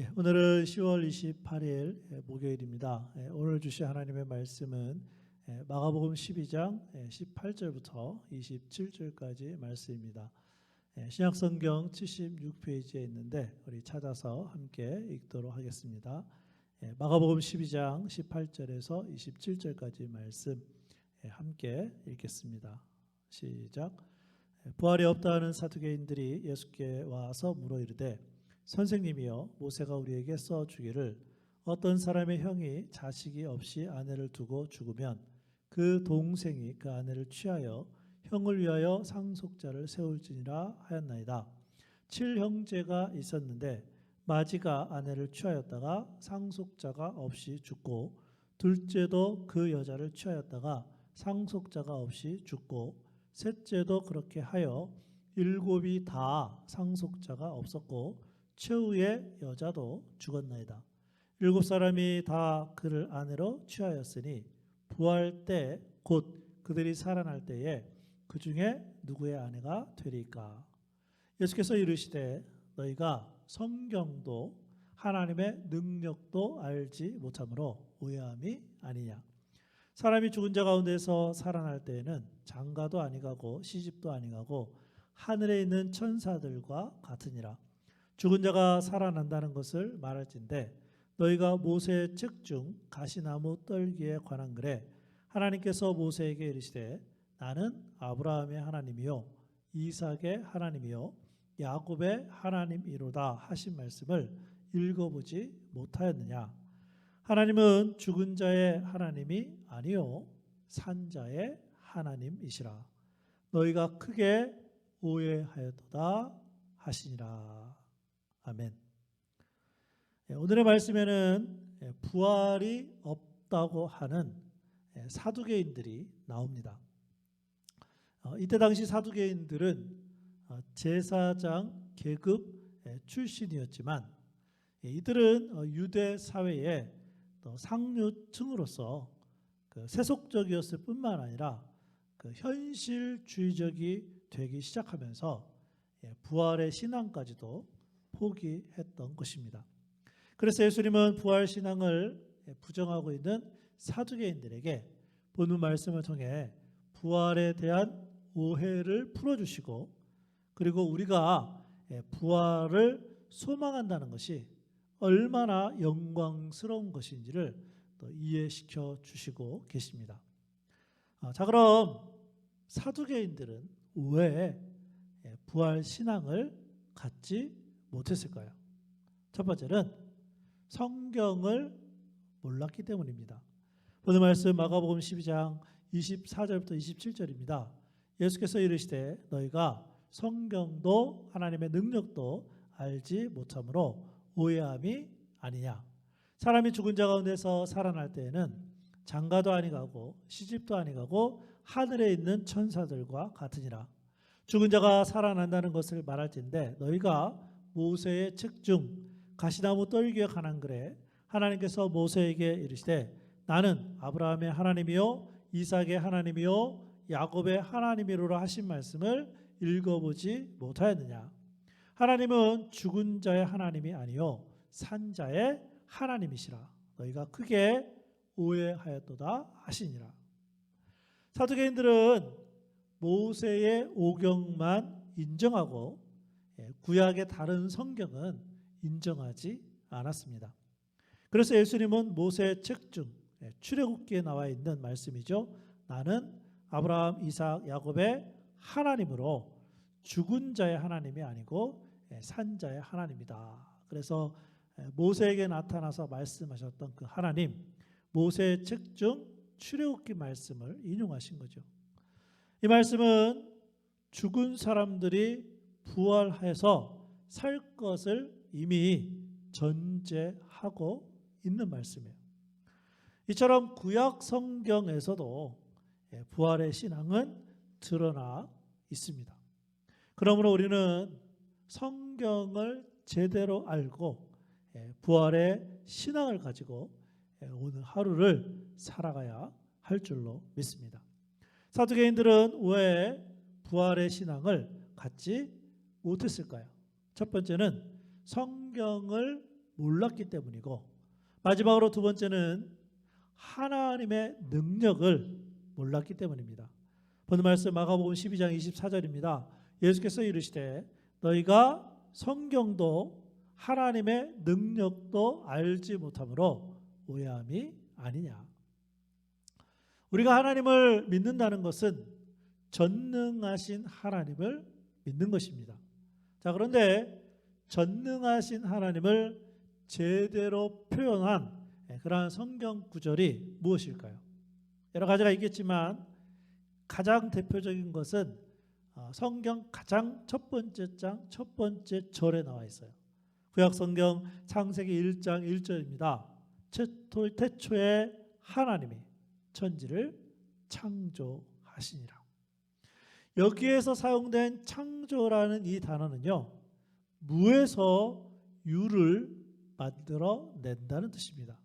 예, 오늘은 10월 28일 예, 목요일입니다. 예, 오늘 주신 하나님의 말씀은 예, 마가복음 12장 예, 18절부터 27절까지 말씀입니다. 예, 신약성경 76페이지에 있는데 우리 찾아서 함께 읽도록 하겠습니다. 예, 마가복음 12장 18절에서 27절까지 말씀 예, 함께 읽겠습니다. 시작. 예, 부활이 없다 하는 사두개인들이 예수께 와서 물어 이르되 선생님이여 모세가 우리에게 써 주기를 어떤 사람의 형이 자식이 없이 아내를 두고 죽으면 그 동생이 그 아내를 취하여 형을 위하여 상속자를 세울지니라 하였나이다. 칠 형제가 있었는데 마지가 아내를 취하였다가 상속자가 없이 죽고 둘째도 그 여자를 취하였다가 상속자가 없이 죽고 셋째도 그렇게 하여 일곱이 다 상속자가 없었고 최후의 여자도 죽었나이다. 일곱 사람이 다 그를 아내로 취하였으니 부활 때 곧 그들이 살아날 때에 그 중에 누구의 아내가 되리까? 예수께서 이르시되 너희가 성경도 하나님의 능력도 알지 못함으로 오해함이 아니냐. 사람이 죽은 자 가운데서 살아날 때에는 장가도 아니가고 시집도 아니가고 하늘에 있는 천사들과 같으니라. 죽은 자가 살아난다는 것을 말할진대 너희가 모세의 책중 가시나무 떨기에 관한 글에 하나님께서 모세에게 이르시되 나는 아브라함의 하나님이요 이삭의 하나님이요 야곱의 하나님이로다 하신 말씀을 읽어보지 못하였느냐? 하나님은 죽은 자의 하나님이 아니요 산 자의 하나님이시라. 너희가 크게 오해하였도다 하시니라 아멘. 예, 오늘의 말씀에는 예, 부활이 없다고 하는 예, 사두개인들이 나옵니다. 어, 이때 당시 사두개인들은 어, 제사장 계급 출신이었지만 이들은 어, 유대 사회의 상류층으로서 그 세속적이었을 뿐만 아니라 그 현실주의적이 되기 시작하면서 부활의 신앙까지도 포기했던 것입니다. 그래서 예수님은 부활 신앙을 부정하고 있는 사두개인들에게 본문 말씀을 통해 부활에 대한 오해를 풀어주시고 그리고 우리가 부활을 소망한다는 것이 얼마나 영광스러운 것인지를 또 이해시켜 주시고 계십니다. 아, 자 그럼 사두개인들은 왜 부활 신앙을 갖지 못했을까요? 첫 번째는 성경을 몰랐기 때문입니다. 오늘 말씀 마가복음 12장 24절부터 27절입니다. 예수께서 이르시되 너희가 성경도 하나님의 능력도 알지 못함으로 오해함이 아니냐. 사람이 죽은 자 가운데서 살아날 때에는 장가도 아니가고 시집도 아니가고 하늘에 있는 천사들과 같으니라. 죽은 자가 살아난다는 것을 말할진데 너희가 모세의 책중 가시나무 떨기에 관한 글에 하나님께서 모세에게 이르시되 나는 아브라함의 하나님이요 이삭의 하나님이요 야곱의 하나님이로라 하신 말씀을 읽어보지 못하였느냐? 하나님은 죽은 자의 하나님이 아니요 산 자의 하나님이시라. 너희가 크게 오해하였도다 하시니라. 사두개인들은 모세의 오경만 인정하고 예, 구약의 다른 성경은 인정하지 않았습니다. 그래서 예수님은 모세 책중 예, 출애굽기에 나와 있는 말씀이죠. 나는 아브라함, 이삭, 야곱의 하나님으로 죽은 자의 하나님이 아니고 예, 산 자의 하나님이다. 그래서 모세에게 나타나서 말씀하셨던 그 하나님, 모세 책중 출애굽기 말씀을 인용하신 거죠. 이 말씀은 죽은 사람들이 부활해서 살 것을 이미 전제하고 있는 말씀이에요. 이처럼 구약 성경에서도 예, 부활의 신앙은 드러나 있습니다. 그러므로 우리는 성경을 제대로 알고 예, 부활의 신앙을 가지고 예, 오늘 하루를 살아가야 할 줄로 믿습니다. 사두개인들은 왜 부활의 신앙을 갖지 못했을까요? 첫 번째는 성경을 몰랐기 때문이고 마지막으로 두 번째는 하나님의 능력을 몰랐기 때문입니다. 본문 말씀 마가복음 12장 24절입니다. 예수께서 이르시되 너희가 성경도 하나님의 능력도 알지 못함으로 오해함이 아니냐. 우리가 하나님을 믿는다는 것은 전능하신 하나님을 믿는 것입니다. 자, 그런데 전능하신 하나님을 제대로 표현한 그러한 성경 구절이 무엇일까요? 여러 가지가 있겠지만 가장 대표적인 것은 어, 성경 가장 첫 번째 장 첫 번째 절에 나와 있어요. 구약 성경 창세기 1장 1절입니다. 최초, 태초에 하나님이 천지를 창조하시니라. 여기에서 사용된 창조라는 이 단어는요. 무에서 유를 만들어 낸다는 뜻입니다.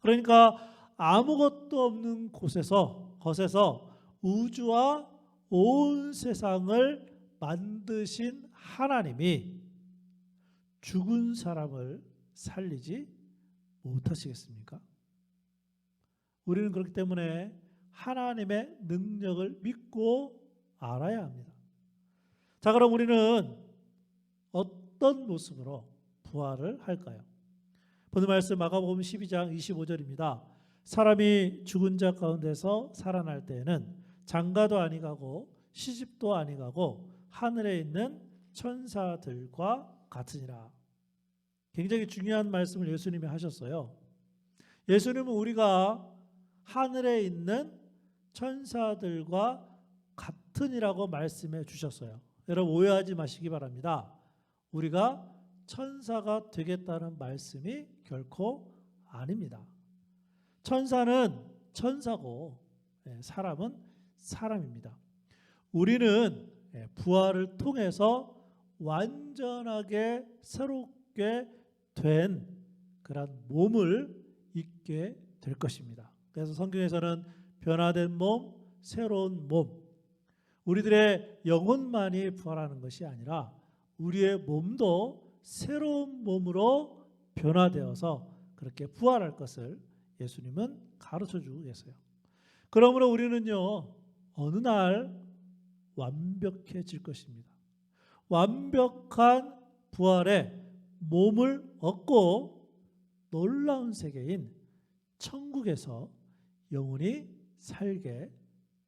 그러니까 아무것도 없는 곳에서 것에서 우주와 온 세상을 만드신 하나님이 죽은 사람을 살리지 못하시겠습니까? 우리는 그렇기 때문에 하나님의 능력을 믿고 알아야 합니다. 자, 그럼 우리는 어떤 모습으로 부활을 할까요? 본문 말씀 마가복음 12장 25절입니다. 사람이 죽은 자 가운데서 살아날 때에는 장가도 아니가고 시집도 아니가고 하늘에 있는 천사들과 같으니라. 굉장히 중요한 말씀을 예수님이 하셨어요. 예수님은 우리가 하늘에 있는 천사들과 같으니라고 말씀해 주셨어요. 여러분 오해하지 마시기 바랍니다. 우리가 천사가 되겠다는 말씀이 결코 아닙니다. 천사는 천사고 예, 사람은 사람입니다. 우리는 예, 부활을 통해서 완전하게 새롭게 된 그런 몸을 입게 될 것입니다. 그래서 성경에서는 변화된 몸, 새로운 몸, 우리들의 영혼만이 부활하는 것이 아니라 우리의 몸도 새로운 몸으로 변화되어서 그렇게 부활할 것을 예수님은 가르쳐 주고 계세요. 그러므로 우리는요, 어느 날 완벽해질 것입니다. 완벽한 부활의 몸을 얻고 놀라운 세계인 천국에서 영원히 살게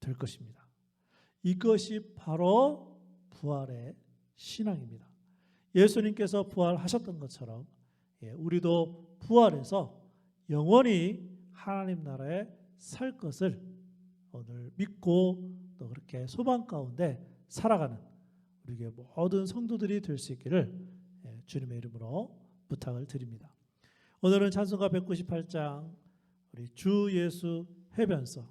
될 것입니다. 이것이 바로 부활의 신앙입니다. 예수님께서 부활하셨던 것처럼 예, 우리도 부활해서 영원히 하나님 나라에 살 것을 오늘 믿고 또 그렇게 소망 가운데 살아가는 우리의 모든 성도들이 될 수 있기를 예, 주님의 이름으로 부탁을 드립니다. 오늘은 찬송가 198장 우리 주 예수 해변서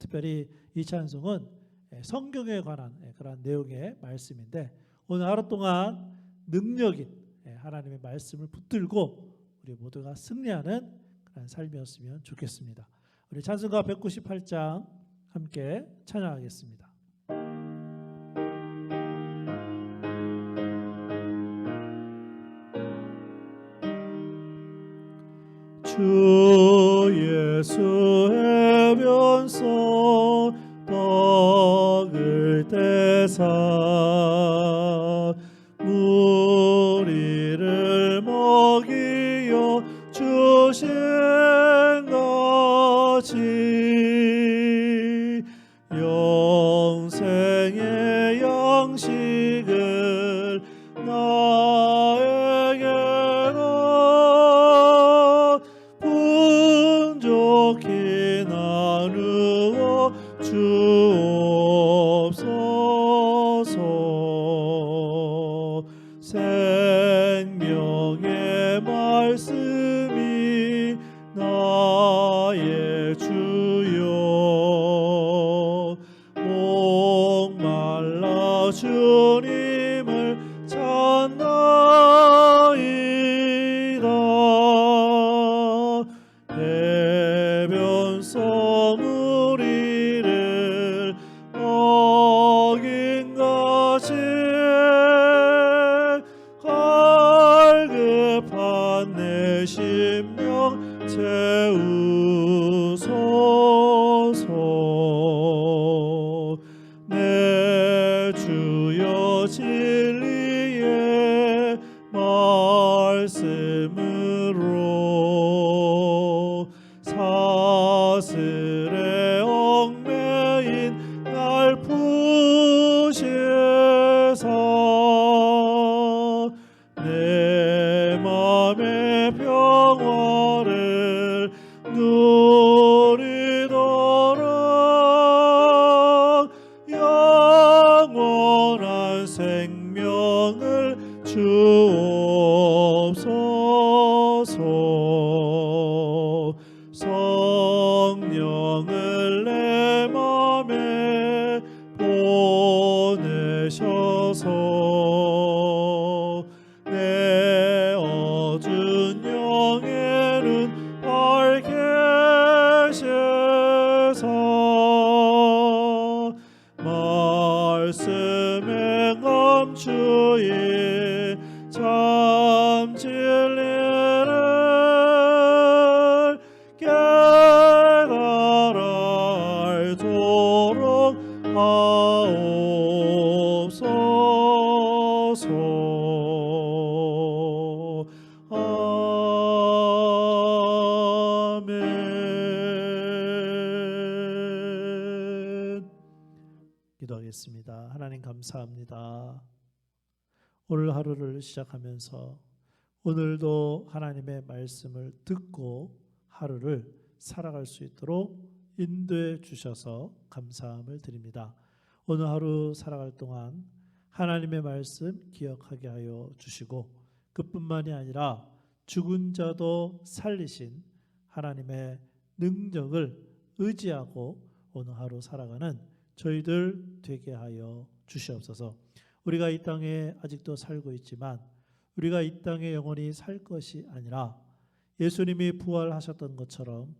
특별히 이 찬송은 예, 성경에 관한 예, 그런 내용의 말씀인데 오늘 하루 동안 능력인 예, 하나님의 말씀을 붙들고 우리 모두가 승리하는 그런 삶이었으면 좋겠습니다. 우리 찬송가 198장 함께 찬양하겠습니다. 주 예수 해변서 떼사 Amen. 감추인 참 진리를 깨달아 알도록 하옵소서 아멘 기도하겠습니다. 하나님 감사합니다. 오늘 하루를 시작하면서 오늘도 하나님의 말씀을 듣고 하루를 살아갈 수 있도록 인도해 주셔서 감사함을 드립니다. 오늘 하루 살아갈 동안 하나님의 말씀 기억하게 하여 주시고 그뿐만이 아니라 죽은 자도 살리신 하나님의 능력을 의지하고 오늘 하루 살아가는 저희들 되게 하여 주시옵소서. 우리가 이 땅에 아직도 살고 있지만 우리가 이 땅에 영원히 살 것이 아니라 예수님이 부활하셨던 것처럼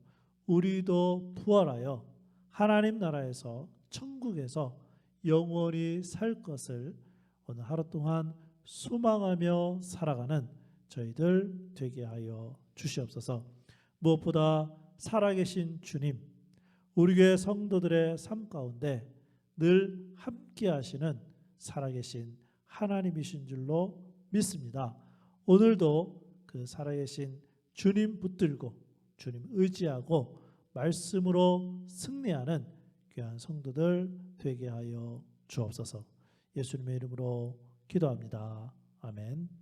우리도 부활하여 하나님 나라에서 천국에서 영원히 살 것을 오늘 하루 동안 소망하며 살아가는 저희들 되게 하여 주시옵소서. 무엇보다 살아계신 주님, 우리 교회 성도들의 삶 가운데 늘 함께 하시는 살아계신 하나님이신 줄로 믿습니다. 오늘도 그 살아계신 주님 붙들고 주님 의지하고 말씀으로 승리하는 귀한 성도들 되게 하여 주옵소서. 예수님의 이름으로 기도합니다. 아멘.